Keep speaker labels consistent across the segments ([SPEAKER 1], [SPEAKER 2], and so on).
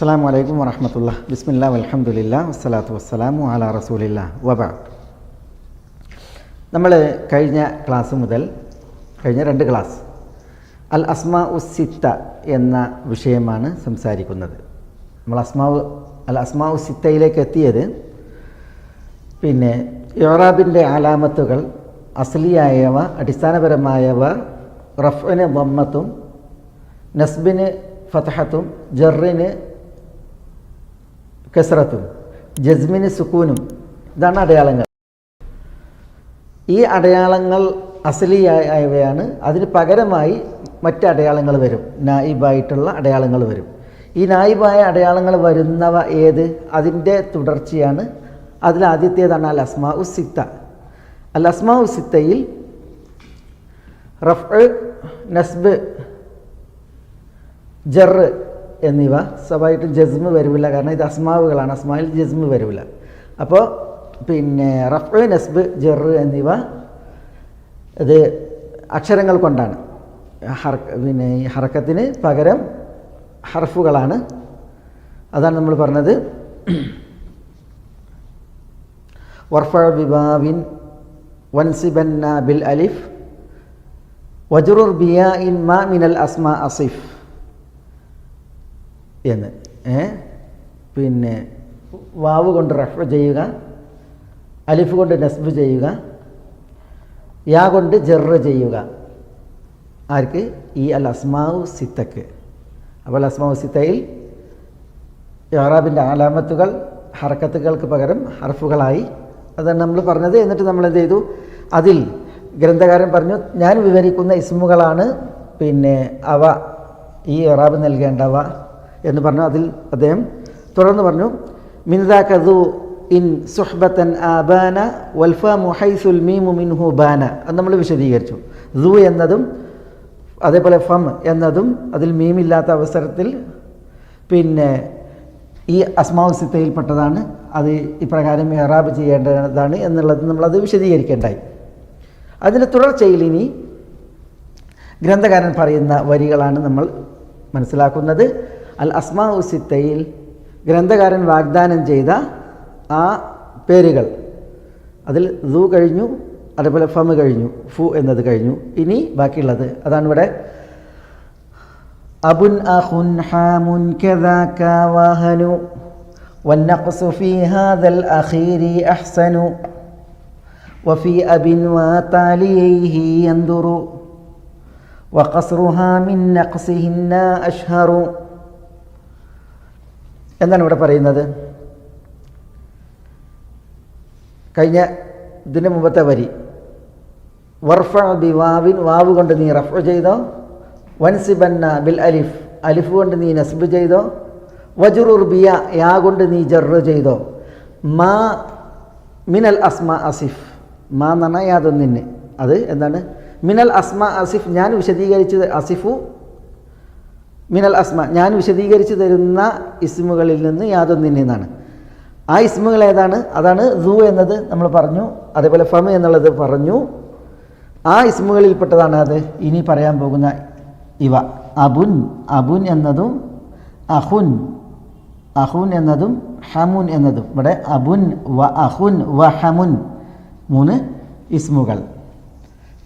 [SPEAKER 1] അസ്സാം വലൈക്കും വറഹമത്തുള്ള ബിസ്മില്ല വലഹമുല്ല വസ്സലാത്തു വസ്സലാമു അല റസൂലില്ല വബ നമ്മൾ കഴിഞ്ഞ ക്ലാസ് മുതൽ കഴിഞ്ഞ രണ്ട് ക്ലാസ് അൽ അസ്മാ ഉസിത്ത എന്ന വിഷയമാണ് സംസാരിക്കുന്നത്. നമ്മൾ അസ്മാവ് അൽ അസ്മാ ഉസിത്തയിലേക്ക് എത്തിയത് പിന്നെ യോറാബിന്റെ ആലാമത്തുകൾ അസ്ലിയായവ അടിസ്ഥാനപരമായവ റഫിന് ബൊമ്മത്തും നസ്ബിന് ഫതഹത്തും ജറിന് കസറത്തും ജസ്മിന് സുക്കൂനും. ഇതാണ് അടയാളങ്ങൾ. ഈ അടയാളങ്ങൾ അസലിയായവയാണ്. അതിന് പകരമായി മറ്റ് അടയാളങ്ങൾ വരും. നായിബായിട്ടുള്ള അടയാളങ്ങൾ വരും. ഈ നായിബായ അടയാളങ്ങൾ വരുന്നവ ഏത്? അതിന്റെ തുടർച്ചയാണ്. അതിൽ ആദ്യത്തേതാണ് അൽ അസ്മാ ഉസിത്ത അൽ അസ്മാ ഉസിത്തയിൽ റഫ് നസ്ബ് ജർ എന്നിവ സ്വാഭാവികമായിട്ടും ജസ്മ് വരില്ല കാരണം ഇത് അസ്മാവുകളാണ്. അസ്മാവിൽ ജസ്മ് വരില്ല അപ്പോൾ പിന്നെ റഫ് നസ്ബ് ജെറ് എന്നിവ ഇത് അക്ഷരങ്ങൾ കൊണ്ടാണ്. ഹർ പിന്നെ ഈ ഹറക്കത്തിന് പകരം ഹർഫുകളാണ്. അതാണ് നമ്മൾ പറഞ്ഞത്. വർഫ ബിബാവിൻ വൻസിബന്ന ബിൽ അലിഫ്. വജുറുർ ബിയ ഇൻ മാ മിനൽ അസ്മ അസിഫ്. എന്ന്. പിന്നെ വാവ് കൊണ്ട് റഫ് ചെയ്യുക അലിഫ് കൊണ്ട് നസ്ബ് ചെയ്യുക യാ കൊണ്ട് ജെറ് ചെയ്യുക. ആർക്ക്? ഈ അൽ അസ്മാവു സിത്തക്ക്. അപ്പോൾ അസ്മാവു സിത്തയിൽ യോറാബിന്റെ ആലാമത്തുകൾ ഹർക്കത്തുകൾക്ക് പകരം ഹർഫുകളായി. അതാണ് നമ്മൾ പറഞ്ഞത്. എന്നിട്ട് നമ്മൾ എന്ത് ചെയ്തു? അതിൽ ഗ്രന്ഥകാരൻ പറഞ്ഞു ഞാൻ വിവരിക്കുന്ന ഇസ്മുകളാണ് പിന്നെ അവ ഈ യോറാബ് നൽകേണ്ടവ. എന്ന് പറഞ്ഞു അതിൽ അദ്ദേഹം തുടർന്ന് പറഞ്ഞു മിൻദാഖു ഇൻ സുഹ്ബത്തൻ ആബാന വൽഫ മുഹൈസുൽ മീമു മിൻഹു ബാന. അത് നമ്മൾ വിശദീകരിച്ചു. ദു എന്നതും അതേപോലെ ഫം എന്നതും അതിൽ മീമില്ലാത്ത അവസരത്തിൽ പിന്നെ ഈ അസ്മാവസ്യത്തയിൽപ്പെട്ടതാണ് അത് ഇപ്രകാരം മെഹറാബ് ചെയ്യേണ്ടതാണ് എന്നുള്ളത് നമ്മളത് വിശദീകരിക്കേണ്ടായി. അതിന്റെ തുടർച്ചയിൽ ഇനി ഗ്രന്ഥകാരൻ പറയുന്ന വരികളാണ് നമ്മൾ മനസ്സിലാക്കുന്നത്. അൽ അസ്മാ ഉസിത്തയിൽ ഗ്രന്ഥകാരൻ വാഗ്ദാനം ചെയ്ത ആ പേരുകൾ അതിൽ ദു കഴിഞ്ഞു അതേപോലെ ഫമ് കഴിഞ്ഞു ഫു എന്നത് കഴിഞ്ഞു ഇനി ബാക്കിയുള്ളത് അതാണ് ഇവിടെ അബുൻ അഹുൻ ഹാമുൻ كذاك وهن والنقص في هذا الأخير أحسن وفي أب وتاليه يندر وقصرها من نقصهن أشهر എന്താണ് ഇവിടെ പറയുന്നത്? കഴിഞ്ഞ ഇതിന് മുമ്പത്തെ വരി. വർഫ ബി വാവിൻ വാവ് കൊണ്ട് നീ റഫ് ചെയ്തോ? വൻസിബന്ന ബിൽ അലിഫ്. അലിഫ് കൊണ്ട് നീ നസ്ബ് ചെയ്തോ? വജുറുർ ബിയ യാ കൊണ്ട് നീ ജറ് ചെയ്തോ? മാ മിനൽ അസ്മ അസിഫ്. മാ എന്ന് യാതൊന്നിന്. അത് എന്താണ്? മിനൽ അസ്മ അസിഫ്. ഞാൻ വിശദീകരിച്ചത് അസിഫു മിനൽ അസ്മ ഞാൻ വിശദീകരിച്ച് തരുന്ന ഇസ്മുകളിൽ നിന്ന് യാതൊന്നിനാണ് ആ ഇസ്മുകൾ ഏതാണ്? അതാണ് ദു എന്നത് നമ്മൾ പറഞ്ഞു അതേപോലെ ഫം എന്നുള്ളത് പറഞ്ഞു. ആ ഇസ്മുകളിൽപ്പെട്ടതാണ് അത്. ഇനി പറയാൻ പോകുന്ന ഇവ. അബുൻ അബുൻ എന്നതും അഹുൻ അഹുൻ എന്നതും ഹമുൻ എന്നതും. ഇവിടെ അബുൻ വ അഹുൻ വ ഹമുൻ മൂന്ന് ഇസ്മുകൾ.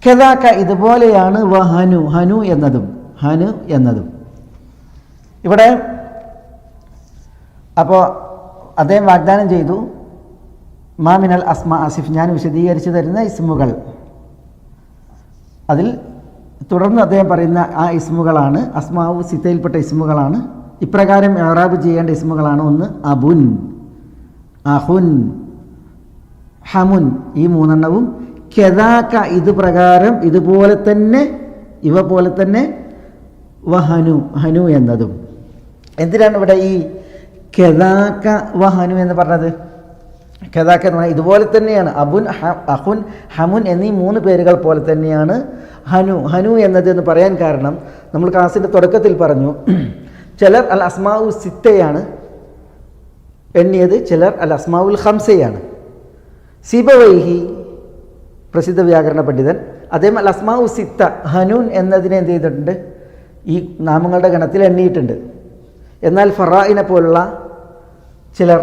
[SPEAKER 1] കെതാക്ക ഇതുപോലെയാണ് വ ഹനു ഹനു എന്നതും ഹനു എന്നതും. ഇവിടെ അപ്പോൾ അദ്ദേഹം വാഗ്ദാനം ചെയ്തു മാമിനൽ അസ്മ ആസിഫ് ഞാൻ വിശദീകരിച്ചു തരുന്ന ഇസ്മുകൾ. അതിൽ തുടർന്ന് അദ്ദേഹം പറയുന്ന ആ ഇസ്മുകളാണ് അസ്മാവ് സിത്തയിൽപ്പെട്ട ഇസ്മുകളാണ് ഇപ്രകാരം ഏറാബ് ചെയ്യേണ്ട ഇസ്മുകളാണ്. ഒന്ന് അബുൻ അഹുൻ ഹമുൻ ഈ മൂന്നെണ്ണവും. കെതാക്ക ഇത് പ്രകാരം ഇതുപോലെ തന്നെ ഇവ പോലെ തന്നെ വഹനു ഹനു എന്നതും. എന്തിനാണ് ഇവിടെ ഈ കെതാക്ക വഹനു എന്ന് പറഞ്ഞത്? കെതാക്ക എന്ന് പറഞ്ഞാൽ ഇതുപോലെ തന്നെയാണ്. അബുൻ അഹുൻ ഹമുൻ എന്നീ മൂന്ന് പേരുകൾ പോലെ തന്നെയാണ് ഹനു. ഹനു എന്നത് എന്ന് പറയാൻ കാരണം നമ്മൾ ക്ലാസ്സിന്റെ തുടക്കത്തിൽ പറഞ്ഞു ചിലർ അൽ അസ്മാവു സിത്തയാണ് എണ്ണിയത് ചിലർ അൽ അസ്മാവുൽ ഹംസയാണ് സിബവൈഹി പ്രസിദ്ധ വ്യാകരണ പണ്ഡിതൻ. അദ്ദേഹം അൽ അസ്മാവു സിത്ത ഹനുൻ എന്നതിനെ എന്ത് ചെയ്തിട്ടുണ്ട്? ഈ നാമങ്ങളുടെ ഗണത്തിൽ എണ്ണിയിട്ടുണ്ട്. എന്നാൽ ഫറായിനെ പോലുള്ള ചിലർ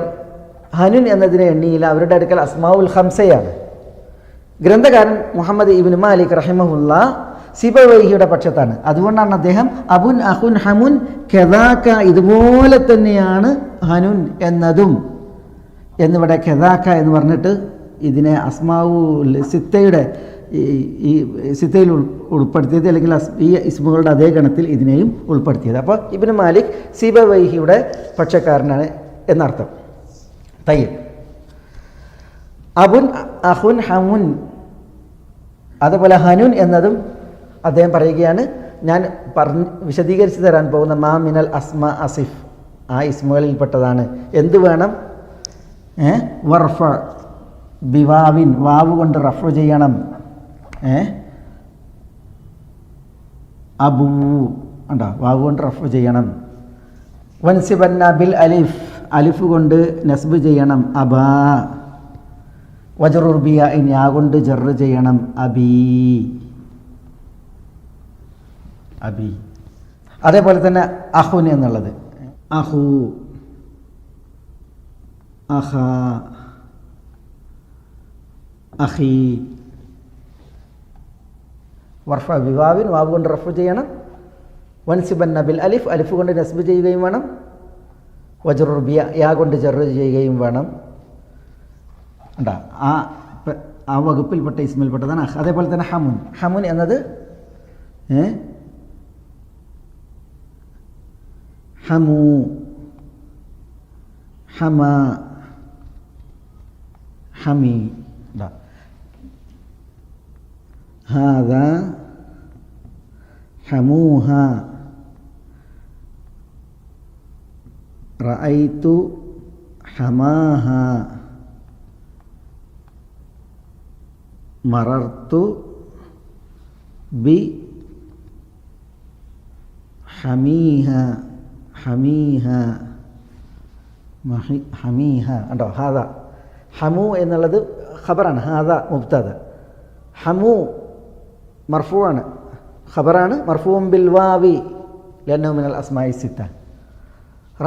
[SPEAKER 1] ഹനുൻ എന്നതിനെ എണ്ണിയില്ല. അവരുടെ അടുക്കൽ അസ്മാവുൽ ഹംസയാണ് ഗ്രന്ഥകാരൻ മുഹമ്മദ് ഇബിൻ മാലിക് റഹിമഹുല്ല സിബവൈഹിയുടെ പക്ഷത്താണ്. അതുകൊണ്ടാണ് അദ്ദേഹം അബുൻ അഹുൻ ഹമുൻ ഖെദാക്ക ഇതുപോലെ തന്നെയാണ് ഹനുൻ എന്നതും. എന്നിവിടെ ഖെദാക്ക എന്ന് പറഞ്ഞിട്ട് ഇതിനെ അസ്മാവു സിത്തയുടെ ഈ ഈ സിത്തയിൽ ഉൾ ഉൾപ്പെടുത്തിയത് അല്ലെങ്കിൽ ഈ ഇസ്മുകളുടെ അതേ ഗണത്തിൽ ഇതിനെയും ഉൾപ്പെടുത്തിയത്. അപ്പോൾ ഇബിന് മാലിക് സിബവൈഹിയുടെ പക്ഷക്കാരനാണ് എന്നർത്ഥം. തയ്യൽ അബുൻ അഹുൻ ഹമുൻ അതുപോലെ ഹനുൻ എന്നതും അദ്ദേഹം പറയുകയാണ് ഞാൻ പറഞ്ഞ് വിശദീകരിച്ച് തരാൻ പോകുന്ന മാ മിനൽ അസ്മ അസിഫ് ആ ഇസ്മുകളിൽപ്പെട്ടതാണ്. എന്ത് വേണം? വർഫ ബിവാവിൻ വാവ് കൊണ്ട് റഫർ ചെയ്യണം. ഏ? അബൂ ഉണ്ടോ വാവ് കൊണ്ട് റഫ് ചെയ്യണം. വൻസിബന്ന ബിൽ അലിഫ്. അലിഫ് കൊണ്ട് നസ്ബ് ചെയ്യണം. അബാ. വജറുർബിയ ആ കൊണ്ട് ജറ് ചെയ്യണം. അബീ. അബി. അതേപോലെ തന്നെ അഹുൻ എന്നുള്ളത്. അഹു. അഹ. അഹി. വർഫ വിവാവിൻ വാവ് കൊണ്ട് റഫ് ചെയ്യണം. വൻസിബൻ നബിൽ അലിഫ് അലിഫ് കൊണ്ട് നസ്ബ് ചെയ്യുകയും വേണം. വജറുർബിയ യാ കൊണ്ട് ചെറു ചെയ്യുകയും വേണം. ഉണ്ടാ ആ ആ വകുപ്പിൽപ്പെട്ട ഇസ്മിൽപ്പെട്ടതാണ്. അതേപോലെ തന്നെ ഹമുൻ. ഹമുൻ എന്നത് ഹമു. ഹമ. ഹമി. ഉണ്ടാ hadza hamuha raaitu hamaha marartu bi hamiha hamiha hamiha ada Hada hamu inaladu khabaran Hada mubtada hamu മർഫുവാണ്. ഖബറാണ്. മർഫൂം ബിൽവാവി ലന്നു മിനൽ അസ്മായി സിത്ത.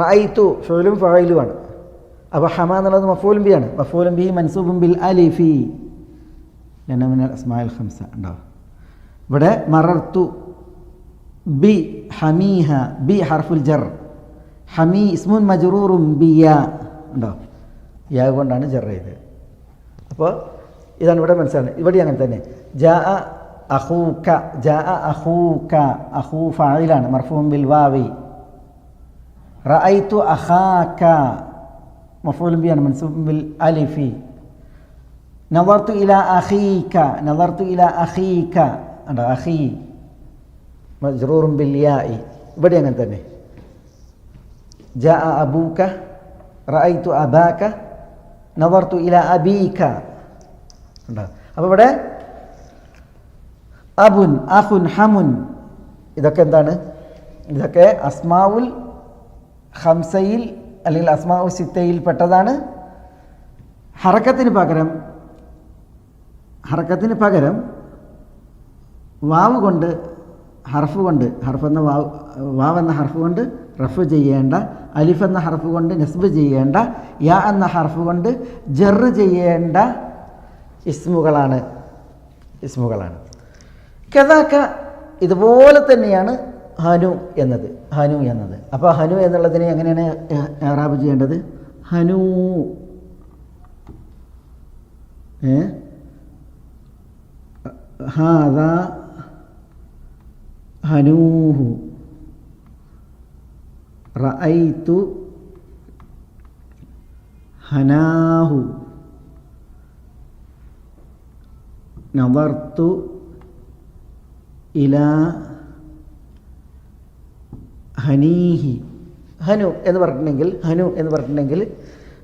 [SPEAKER 1] റായിത്തു ഫുലും ഫായിലുമാണ് അപ്പോൾ ഹമ എന്നുള്ളത് മഫൂലും ബി ആണ്. മഫൂലും ബി മൻസൂബും ബിൽ അലിഫി. ലന്നു മിനൽ അസ്മായിൽ ഖംസ ഉണ്ടാവും. ഇവിടെ മറർത്തു ബി ഹമീഹ ബി ഹർഫുൽ ജർ. ഹമീ ഇസ്മുൻ മജറൂറും ബിയ ഉണ്ടോ യാ കൊണ്ടാണ് ജർ ചെയ്തത് അപ്പോൾ ഇതാണ് ഇവിടെ മനസ്സിലാണ് ഇവിടെ അങ്ങനെ തന്നെ. ജാ അഹൂക്ക ജ അഹൂക്ക അഹൂ ഫായിലാണ് മർഫൂം ബിൽ വാവി. റഅയ്തു അഖാക്ക മഫൂലും ബിയാണ് മൻസൂബ് ബിൽ അലിഫി. നവർത്തു ഇല അഹീക്ക നവർത്തു ഇല അഹീക്ക. ഉണ്ടോ അഖീ മജ്റൂറും ബിൽ ഇവിടെ അങ്ങനെ തന്നെ. ജ അബൂക്ക റഅയ്തു അബാക്ക നവർത്തു ഇല അബീക്ക. ഉണ്ടോ അപ്പോൾ ഇവിടെ അബുൻ അഹുൻ ഹമുൻ. ഇതൊക്കെ എന്താണ്? ഇതൊക്കെ അസ്മാവുൽ ഹംസയിൽ അല്ലെങ്കിൽ അസ്മാവു സിത്തയിൽ പെട്ടതാണ്. ഹറക്കത്തിന് പകരം ഹറക്കത്തിന് പകരം വാവ് കൊണ്ട് ഹർഫ് കൊണ്ട് ഹർഫ് എന്ന വാവ് വാവ് എന്ന ഹർഫ് കൊണ്ട് റഫ് ചെയ്യേണ്ട അലിഫ് എന്ന ഹർഫ് കൊണ്ട് നസ്ബ് ചെയ്യേണ്ട യാ എന്ന ഹർഫ് കൊണ്ട് ജെറ് ചെയ്യേണ്ട ഇസ്മുകളാണ് ഇസ്മുകളാണ്. കഥാക്ക ഇതുപോലെ തന്നെയാണ് ഹനു എന്നത് ഹനു എന്നത്. അപ്പോൾ ഹനു എന്നുള്ളതിനെ എങ്ങനെയാണ് ഏറാബ് ചെയ്യേണ്ടത്? ഹനു. ഏ? ഹാദ ഹനൂഹു. റഅയ്തു ഹനാഹു. നവർtu ഇല ഹനീഹി. ഹനു എന്ന് പറഞ്ഞിട്ടുണ്ടെങ്കിൽ ഹനു എന്ന് പറഞ്ഞിട്ടുണ്ടെങ്കിൽ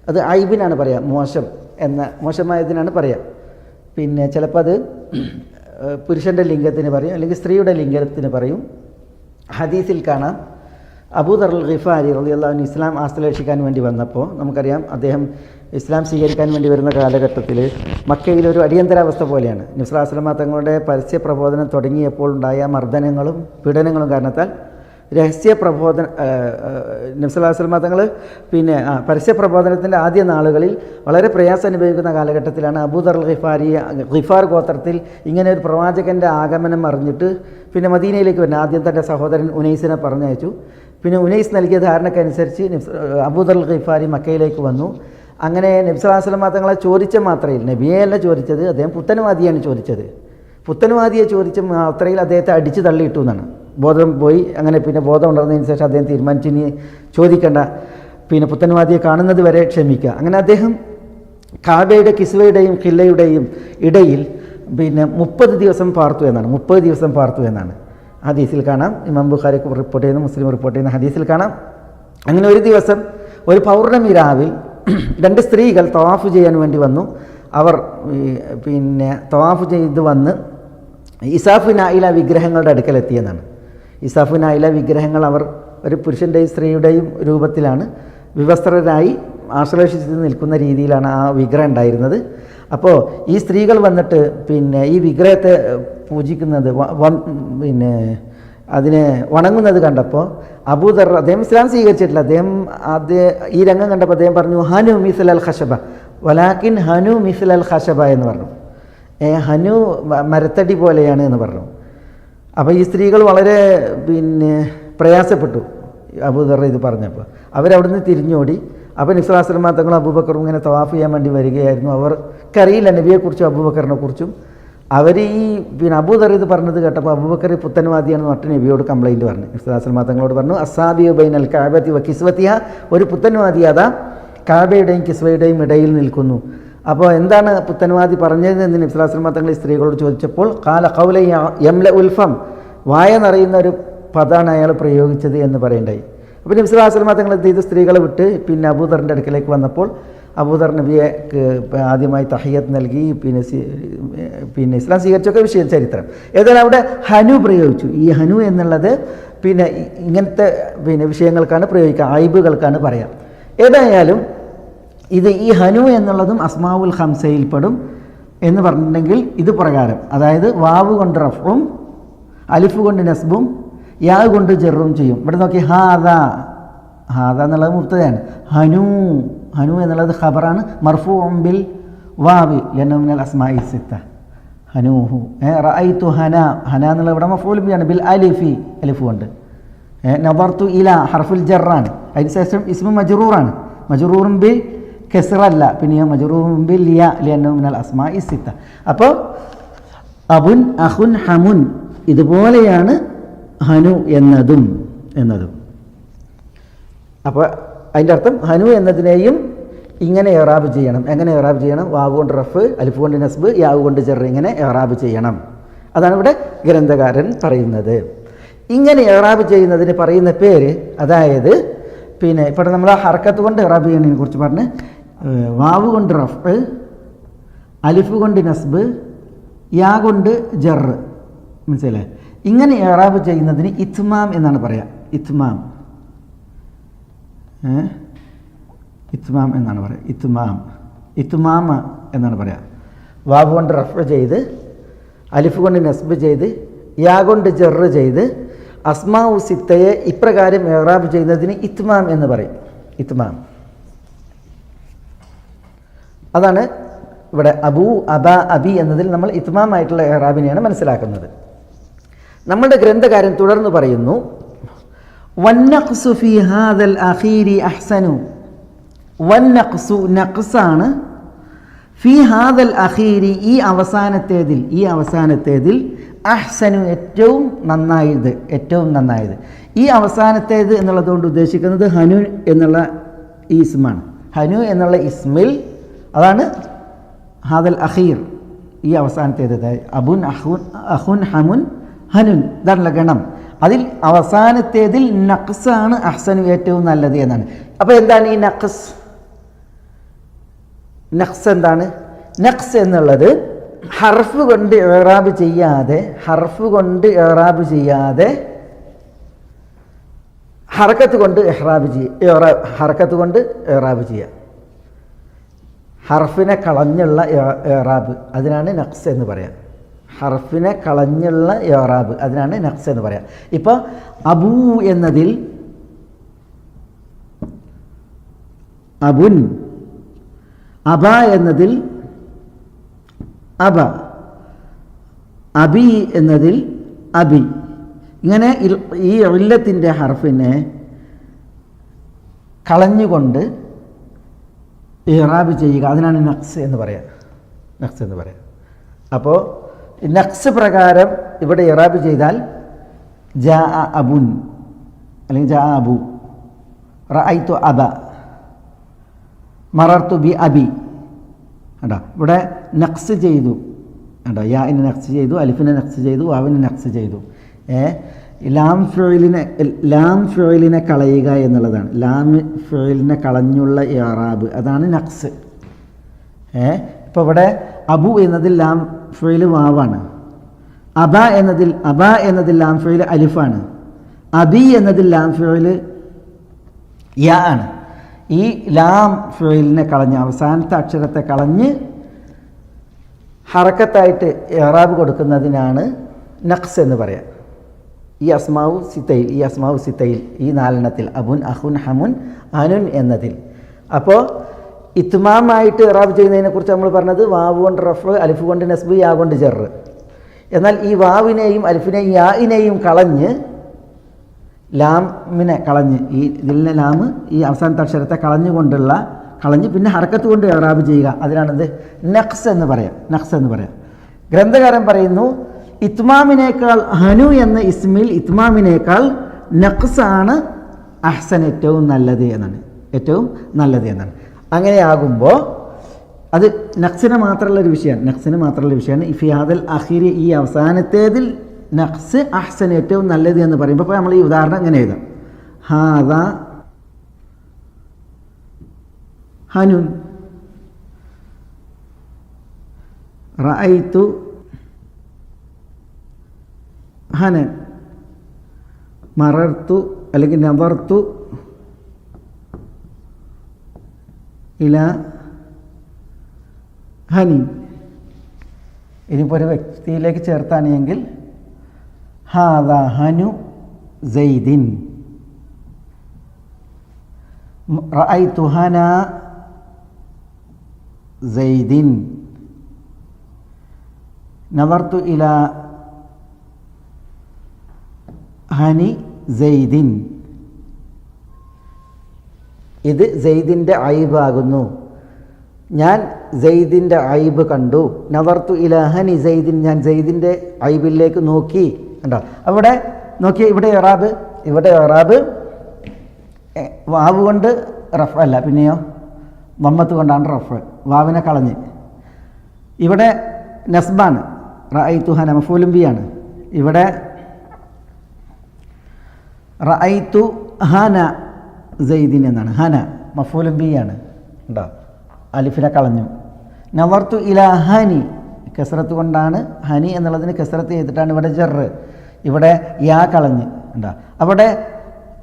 [SPEAKER 1] അത് ഐബിനാണ് പറയുക മോശം എന്ന മോശമായതിനാണ് പറയുക പിന്നെ ചിലപ്പോൾ അത് പുരുഷന്റെ ലിംഗത്തിന് പറയും അല്ലെങ്കിൽ സ്ത്രീയുടെ ലിംഗത്തിന് പറയും. ഹദീസിൽ കാണാം അബൂദർ അൽ ഖിഫാരി റളിയല്ലാഹു ഇസ്ലാം ആശ്ലേഷിക്കാൻ വേണ്ടി വന്നപ്പോൾ നമുക്കറിയാം അദ്ദേഹം ഇസ്ലാം സ്വീകരിക്കാൻ വേണ്ടി വരുന്ന കാലഘട്ടത്തിൽ മക്കയിൽ ഒരു അടിയന്തരാവസ്ഥ പോലെയാണ്. നുസ്ലാസ്ലമ തങ്ങളുടെ പരസ്യ പ്രബോധനം തുടങ്ങിയപ്പോൾ ഉണ്ടായ മർദ്ദനങ്ങളും പീഡനങ്ങളും കാരണത്താൽ രഹസ്യ പ്രബോധന നബ്സലാസ്ലമ തങ്ങൾ പിന്നെ പരസ്യ പ്രബോധനത്തിന്റെ ആദ്യ നാളുകളിൽ വളരെ പ്രയാസം അനുഭവിക്കുന്ന കാലഘട്ടത്തിലാണ് അബൂദർ ഖിഫാരി ഖിഫാർ ഗോത്രത്തിൽ ഇങ്ങനെ ഒരു പ്രവാചകന്റെ ആഗമനം അറിഞ്ഞിട്ട് പിന്നെ മദീനയിലേക്ക് വരുന്ന ആദ്യം തന്റെ സഹോദരൻ ഉനൈസിനെ പറഞ്ഞയച്ചു. പിന്നെ ഉനൈസ് നൽകിയ ധാരണക്കനുസരിച്ച് അബൂദർ ഖിഫാരി മക്കയിലേക്ക് വന്നു. അങ്ങനെ നബ്സലാസ്ലമ തങ്ങളെ ചോദിച്ച മാത്രയിൽ നബിയെയല്ല ചോദിച്ചത് അദ്ദേഹം പുത്തനവാദിയാണ് ചോദിച്ചത്. പുത്തനവാദിയെ ചോദിച്ച മാത്രയിൽ അദ്ദേഹത്തെ അടിച്ചു തള്ളിയിട്ടു എന്നാണ്. ബോധം പോയി അങ്ങനെ പിന്നെ ബോധം ഉണർന്നതിന് ശേഷം അദ്ദേഹം തീരുമാനിച്ചു ഇനി ചോദിക്കേണ്ട. പിന്നെ പുത്തനവാദിയെ കാണുന്നത് വരെ ക്ഷമിക്കുക അങ്ങനെ അദ്ദേഹം കാബയുടെ കിസ്വയുടെയും കില്ലയുടെയും ഇടയിൽ പിന്നെ മുപ്പത് ദിവസം പാർത്തു എന്നാണ് മുപ്പത് ദിവസം പാർത്തു എന്നാണ്. ഹദീസിൽ കാണാം. ഇമാം ബുഖാരി റിപ്പോർട്ട് ചെയ്യുന്ന മുസ്ലിം റിപ്പോർട്ട് ചെയ്യുന്ന ഹദീസിൽ കാണാം. അങ്ങനെ ഒരു ദിവസം ഒരു പൗർണമി രാവിൽ രണ്ട് സ്ത്രീകൾ തവാഫ് ചെയ്യാൻ വേണ്ടി വന്നു. അവർ പിന്നെ തവാഫ് ചെയ്ത് വന്ന് ഇസാഫ് നായില വിഗ്രഹങ്ങളുടെ അടുക്കലെത്തിയെന്നാണ് ഇസാഫ് നായില വിഗ്രഹങ്ങൾ അവർ ഒരു പുരുഷന്റെയും സ്ത്രീയുടെയും രൂപത്തിലാണ് വിവസ്ത്രരായി ആശ്ലേഷിച്ച് നിൽക്കുന്ന രീതിയിലാണ് ആ വിഗ്രഹം ഉണ്ടായിരുന്നത്. അപ്പോൾ ഈ സ്ത്രീകൾ വന്നിട്ട് പിന്നെ ഈ വിഗ്രഹത്തെ പൂജിക്കുന്നത് പിന്നെ അതിനെ വണങ്ങുന്നത് കണ്ടപ്പോൾ അബൂദർ അദ്ദേഹം ഇസ്ലാം സ്വീകരിച്ചിട്ടില്ല. അദ്ദേഹം അദ്ദേഹം ഈ രംഗം കണ്ടപ്പോൾ അദ്ദേഹം പറഞ്ഞു ഹനു മിസൽ അൽ ഖഷബ വലാക്കിൻ ഹനു മിസൽ അൽ ഖഷബ എന്ന് പറഞ്ഞു. ഏ, ഹനു മരത്തടി പോലെയാണ് എന്ന് പറഞ്ഞു. അപ്പോൾ ഈ സ്ത്രീകൾ വളരെ പിന്നെ പ്രയാസപ്പെട്ടു അബൂദർ ഇത് പറഞ്ഞപ്പോൾ. അവരവിടുന്ന് തിരിഞ്ഞോടി. അപ്പോൾ നിസ്ലാസ്ലമാ തങ്ങളും അബൂബക്കറും ഇങ്ങനെ തവാഫ് ചെയ്യാൻ വേണ്ടി വരികയായിരുന്നു. അവർക്കറിയില്ല നബിയെക്കുറിച്ചും അബൂബക്കറിനെ കുറിച്ചും അവർ ഈ പിന്നെ അബൂദർ ഇത് പറഞ്ഞത് കേട്ടപ്പോൾ അബൂബക്കർ പുത്തൻവാദിയാണെന്ന് മറ്റു നബിയോട് കംപ്ലൈന്റ് പറഞ്ഞു. നിസ്ലാസ്ലമ തങ്ങളോട് പറഞ്ഞു അസാബിയു ബൈൻ അൽ കാബത്തി കിസ്വത്തിയ ഒരു പുത്തൻവാദി കാബയുടെയും കിസ്വയുടെയും ഇടയിൽ നിൽക്കുന്നു. അപ്പോൾ എന്താണ് പുത്തൻവാദി പറഞ്ഞത് എന്ന് നിസ്ലാസ്ലമ തങ്ങൾ സ്ത്രീകളോട് ചോദിച്ചപ്പോൾ കാല കൗല യംല ഉൽഫം. വായ നിറയുന്ന ഒരു പദമാണ് അയാൾ പ്രയോഗിച്ചത് എന്ന് പറയണ്ടായി. അപ്പോൾ നബ്സുലാസ്ലമ തങ്ങൾ ചെയ്തു? സ്ത്രീകളെ വിട്ട് പിന്നെ അബൂദറിന്റെ അടുക്കലേക്ക് വന്നപ്പോൾ അബൂദർ നബിയെ ആദ്യമായി തഹയ്യത്ത് നൽകി പിന്നെ പിന്നെ ഇസ്ലാം സ്വീകരിച്ചൊക്കെ വിഷയം ചരിത്രം. ഏതായാലും അവിടെ ഹനു പ്രയോഗിച്ചു. ഈ ഹനു എന്നുള്ളത് പിന്നെ ഇങ്ങനത്തെ പിന്നെ വിഷയങ്ങൾക്കാണ് പ്രയോഗിക്കുക ആയിബുകൾക്കാണ് പറയാം. ഏതായാലും ഇത് ഈ ഹനു എന്നുള്ളതും അസ്മാവുൽ ഹംസയിൽപ്പെടും എന്ന് പറഞ്ഞിട്ടുണ്ടെങ്കിൽ ഇത് പ്രകാരം. അതായത് വാവ് കൊണ്ട് റഫും അലിഫ് കൊണ്ട് നസ്ബും യാ കൊണ്ട് ജെറും ചെയ്യും. ഇവിടെ നോക്കി ഹാദ. ഹാദ എന്നുള്ളത് മുക്തതയാണ് ഹനു. ഹനു എന്നുള്ളത് ഖബറാണ്. മർഫു ബിൽ വാവി ലനുമിനൽ അസ്മായി സിത്ത. ഹനൂഹു ഏ റഅയ്തു ഹന. ഹന എന്നുള്ള ഇവിടെ മഫൂലിയാണ് ബിൽ അലിഫി. അലിഫു ഉണ്ട്. നബർത്തു ഇല. ഹർഫുൽ ജറാണ്. അതിന് ശേഷം ഇസ്മു മജറൂറാണ്. മജറൂറും ബിൽ കെസറല്ല. പിന്നെ മജറൂറും ബിൽ ലിയ ലിയന്നു മിനൽ അസ്മാ ഇസിത്ത അപ്പോൾ അബുൻ അഹുൻ ഹമുൻ ഇതുപോലെയാണ് ഹനു എന്നതും. എന്നതും. അപ്പോൾ അതിന്റെ അർത്ഥം ഹനു എന്നതിനെയും ഇങ്ങനെ എറാബ് ചെയ്യണം. എങ്ങനെ എറാബ് ചെയ്യണം? വാവ് കൊണ്ട് റഫ് അലിഫ് കൊണ്ട് നസ്ബ് യാവ് കൊണ്ട് ചെറു ഇങ്ങനെ എറാബ് ചെയ്യണം. അതാണ് ഇവിടെ ഗ്രന്ഥകാരൻ പറയുന്നത്. ഇങ്ങനെ എറാബ് ചെയ്യുന്നതിന് പറയുന്ന പേര് അതായത് പിന്നെ ഇപ്പോൾ നമ്മൾ ആ ഹർക്കത്ത് കൊണ്ട് എറാബ് ചെയ്യുന്നതിനെ കുറിച്ച് പറഞ്ഞ് വാവ് കൊണ്ട് റഫ് അലിഫ് കൊണ്ട് നസ്ബ് യാ കൊണ്ട് ജറ്. മനസ്സിലെ ഇങ്ങനെ എറാബ് ചെയ്യുന്നതിന് ഇത്മാം എന്നാണ് പറയുക ഇത്മാം? ഇത്മാം എന്നാണ് പറയുക ഇത്മാം. ഇത്മാമ എന്നാണ് പറയുക വാവ് കൊണ്ട് റഫ് ചെയ്ത് അലിഫ് കൊണ്ട് നസ്ബ് ചെയ്ത് യാ കൊണ്ട് ജെറ് ചെയ്ത് അസ്മാവു സിത്തയെ ഇപ്രകാരം എറാബ് ചെയ്യുന്നതിന് ഇത്മാം എന്ന് പറയും. ഇത്മാം. അതാണ് ഇവിടെ അബു അബ അബി എന്നതിൽ നമ്മൾ ഇത്മാമായിട്ടുള്ള എറാബിനെയാണ് മനസ്സിലാക്കുന്നത്. നമ്മളുടെ ഗ്രന്ഥകാരൻ തുടർന്ന് പറയുന്നു വന്നഖ്സു ഫി ഹാദൽ അഖീരി അഹ്സനു. വന്നഖ്സു നഖ്സാണ്. ഫി ഹാദൽ അഖീരി ഈ അവസാനത്തേതിൽ ഈ അവസാനത്തേതിൽ അഹ്സനു ഏറ്റവും നന്നായത് ഏറ്റവും നന്നായത്. ഈ അവസാനത്തേത് എന്നുള്ളതുകൊണ്ട് ഉദ്ദേശിക്കുന്നത് ഹനു എന്നുള്ള ഈ ഇസ്മാണ് ഹനു എന്നുള്ള ഇസ്മിൽ അതാണ് ഹാദൽ അഖീർ ഈ അവസാനത്തേത്. അബുൻ അഹുൻ അഹുൻ ഹമുൻ ഹനുൻ ഇതാണല്ലോ ഗണം. അതിൽ അവസാനത്തേതിൽ നഖ്സാണ് അഹ്സനു ഏറ്റവും നല്ലത് എന്നാണ്. അപ്പോൾ എന്താണ് ഈ നഖ്സ്? നഖ്സ് എന്താണ്? നഖ്സ് എന്നുള്ളത് ഹർഫ് കൊണ്ട് ഏറാബ് ചെയ്യാതെ ഹർഫ് കൊണ്ട് ഏറാബ് ചെയ്യാതെ ഹറക്കത്ത് കൊണ്ട് എഹ്റാബ് ചെയ്യുക ഹറക്കത്ത് കൊണ്ട് ഏറാബ് ചെയ്യുക ഹർഫിനെ കളഞ്ഞുള്ള ഏറാബ് അതിനാണ് നഖ്സ് എന്ന് പറയാം. ഹർഫിനെ കളഞ്ഞുള്ള യോറാബ് അതിനാണ് നക്സ് എന്ന് പറയാം. ഇപ്പോൾ അബൂ എന്നതിൽ അബുൻ അബ എന്നതിൽ അബ അബി എന്നതിൽ അബി. ഇങ്ങനെ ഈ ഇല്ലത്തിന്റെ ഹർഫിനെ കളഞ്ഞുകൊണ്ട് ഇറാബ് ചെയ്യുക. അതിനാണ് നക്സ് എന്ന് പറയുക നക്സ് എന്ന് പറയാം. അപ്പോൾ നക്സ് പ്രകാരം ഇവിടെ ഇറാബ് ചെയ്താൽ ജാ അബുൻ അല്ലെങ്കിൽ ജാ അബു. റു അബ. മറർത്തു ബി അബി. കണ്ടോ? ഇവിടെ നക്സ് ചെയ്തു. കണ്ടോ? യാഇനെ നക്സ് ചെയ്തു അലിഫിനെ നക്സ് ചെയ്തു വാവിനെ നക്സ് ചെയ്തു. ഏ? ലാം ഫ്രോയിലിനെ ലാം ഫ്രോയിലിനെ കളയുക എന്നുള്ളതാണ്. ലാം ഫ്രോയിലിനെ കളഞ്ഞുള്ള ഇറാബ്. അതാണ് നക്സ് ഏ? ഇപ്പോൾ ഇവിടെ അബു എന്നതിൽ ലാം ഫിൽ വാവാണ്. അബ എന്നതിൽ അബ എന്നതിൽ ലാം ഫെയിൽ അലിഫാണ്. അബി എന്നതിൽ ലാം ഫെയിൽ യാ ആണ്. ഈ ലാം ഫെയിലിനെ കളഞ്ഞ് അവസാനത്തെ അക്ഷരത്തെ കളഞ്ഞ് ഹറക്കത്തായിട്ട് എറാബ് കൊടുക്കുന്നതിനാണ് നഖ്സ് എന്ന് പറയാം. ഈ അസ്മാവു സിത്തയിൽ ഈ അസ്മാവു സിത്തയിൽ ഈ നാലെണ്ണത്തിൽ അബുൻ അഹുൻ ഹമുൻ അനുൻ എന്നതിൽ. അപ്പോൾ ഇത്മാമായിട്ട് ഇറാബ് ചെയ്യുന്നതിനെക്കുറിച്ച് നമ്മൾ പറഞ്ഞത് വാവ് കൊണ്ട് റഫ് അലിഫ് കൊണ്ട് നസ്ബ് യാ കൊണ്ട് ചെറ് എന്നാൽ ഈ വാവിനെയും അലിഫിനെയും യാഇനെയും കളഞ്ഞ് ലാമിനെ കളഞ്ഞ് ഈ ഇതിലെ ലാമ് ഈ അവസാന അക്ഷരത്തെ കളഞ്ഞുകൊണ്ടുള്ള കളഞ്ഞ് പിന്നെ ഹർക്കത്ത് കൊണ്ട് ഇറാബ് ചെയ്യുക. അതിനാണെന്ത് നഖ്സ് എന്ന് പറയാം. നഖ്സ് എന്ന് പറയാം. ഗ്രന്ഥകാരൻ പറയുന്നു ഇത്മാമിനേക്കാൾ ഹനു എന്ന ഇസ്മിൽ ഇത്മാമിനേക്കാൾ നഖ്സാണ് അഹ്സൻ ഏറ്റവും നല്ലത് എന്നാണ്. ഏറ്റവും നല്ലത് എന്നാണ്. അങ്ങനെയാകുമ്പോൾ അത് നഖ്സിന് മാത്രമുള്ള ഒരു വിഷയമാണ്. നഖ്സിന് മാത്രമുള്ള വിഷയമാണ്. ഈ ഫിയാദൽ അഹിർ ഈ അവസാനത്തേതിൽ നഖ്സ് അഹ്സൻ ഏറ്റവും നല്ലത് എന്ന് പറയുമ്പോൾ ഇപ്പോൾ നമ്മൾ ഈ ഉദാഹരണം ഇങ്ങനെ എഴുതാം. ഹാദ ഹനുൻ റഅയ്തു ഹനൻ മറർത്തു അല്ലെങ്കിൽ നവർത്തു ഇല ഹനി. ഇനിയിപ്പോൾ ഒരു വ്യക്തിയിലേക്ക് ചേർത്താണെങ്കിൽ ഹാദ ഹനു സെയ്ദിൻ. റഅയ്തു ഹന സെയ്ദിൻ. നവർത്തു ഇല ഹനി സെയ്ദിൻ. ഇത് സെയ്ദിന്റെ ഐബാകുന്നു ഞാൻ സെയ്ദിന്റെ ഐബ് കണ്ടു. നവർത്തു ഇലഹനി സെയ്ദിൻ ഞാൻ സെയ്ദിന്റെ ഐബിലേക്ക് നോക്കി. കണ്ടോ? അവിടെ നോക്കി ഇവിടെ ഇറാബ് ഇവിടെ ഇറാബ്. വാവ് കൊണ്ട് റഫ് അല്ല പിന്നെയോ? വമ്മത്ത് കൊണ്ടാണ് റഫ്. വാവിനെ കളഞ്ഞ്. ഇവിടെ നസ്ബാണ്. റഅയ്തു തുഹ മഫൂലും ബിയാണ്. ഇവിടെ റഅയ്തു ഹന സെയ്ദിൻ എന്നാണ്. ഹന മഫൂലും ആണ്. ഉണ്ടോ അലിഫിനെ കളഞ്ഞു. നവർത്തു ഇല ഹനി കസറത്ത് കൊണ്ടാണ് ഹനി എന്നുള്ളതിന് കസറത്ത് ചെയ്തിട്ടാണ് ഇവിടെ ജെറ് ഇവിടെ യാ കളഞ്ഞ്. ഉണ്ടോ അവിടെ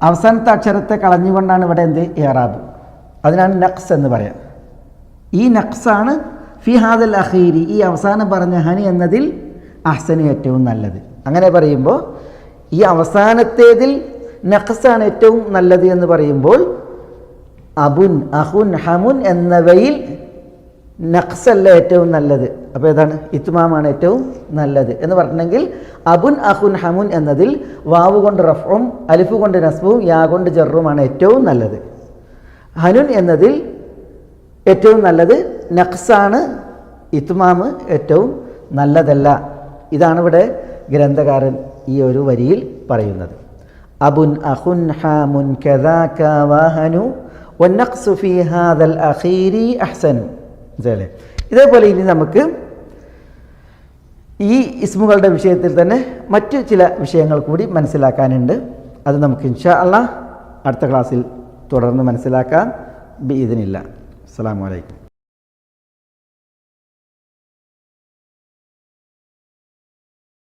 [SPEAKER 1] അവസാനത്തെ അക്ഷരത്തെ കളഞ്ഞുകൊണ്ടാണ് ഇവിടെ എന്ത്? ഏറാബ് അതിനാണ് നഖ്സ് എന്ന് പറയാം. ഈ നഖ്സാണ് ഫിഹാദൽ അഖീരി ഈ അവസാനം പറഞ്ഞ ഹനി എന്നതിൽ അഹ്സന് ഏറ്റവും നല്ലത്. അങ്ങനെ പറയുമ്പോൾ ഈ അവസാനത്തേതിൽ നഖ്സാണ് ഏറ്റവും നല്ലത് എന്ന് പറയുമ്പോൾ അബുൻ അഹുൻ ഹമുൻ എന്നവയിൽ നഖ്സല്ല ഏറ്റവും നല്ലത്. അപ്പോൾ ഏതാണ്? ഇത്മാമാണ് ഏറ്റവും നല്ലത്. എന്ന് പറഞ്ഞെങ്കിൽ അബുൻ അഹുൻ ഹമുൻ എന്നതിൽ വാവ് കൊണ്ട് റഫും അലിഫ് കൊണ്ട് നസ്ബും യാ കൊണ്ട് ജറുമാണ് ഏറ്റവും നല്ലത്. ഹനുൻ എന്നതിൽ ഏറ്റവും നല്ലത് നഖ്സാണ് ഇത്മാമ് ഏറ്റവും നല്ലതല്ല. ഇതാണ് ഇവിടെ ഗ്രന്ഥകാരൻ ഈ ഒരു വരിയിൽ പറയുന്നത്. അബുൻ അഹുൻ ഹാമുൻ കദാക വാഹനു ഫീ ഇതേപോലെ. ഇനി നമുക്ക് ഈ ഇസ്മുകളുടെ വിഷയത്തിൽ തന്നെ മറ്റു ചില വിഷയങ്ങൾ കൂടി മനസ്സിലാക്കാനുണ്ട്. അത് നമുക്ക് ഇൻഷാ അള്ളാഹ് അടുത്ത ക്ലാസ്സിൽ തുടർന്ന് മനസ്സിലാക്കാം. ബി ഇതിനില്ല അസ്സാം വലൈക്കും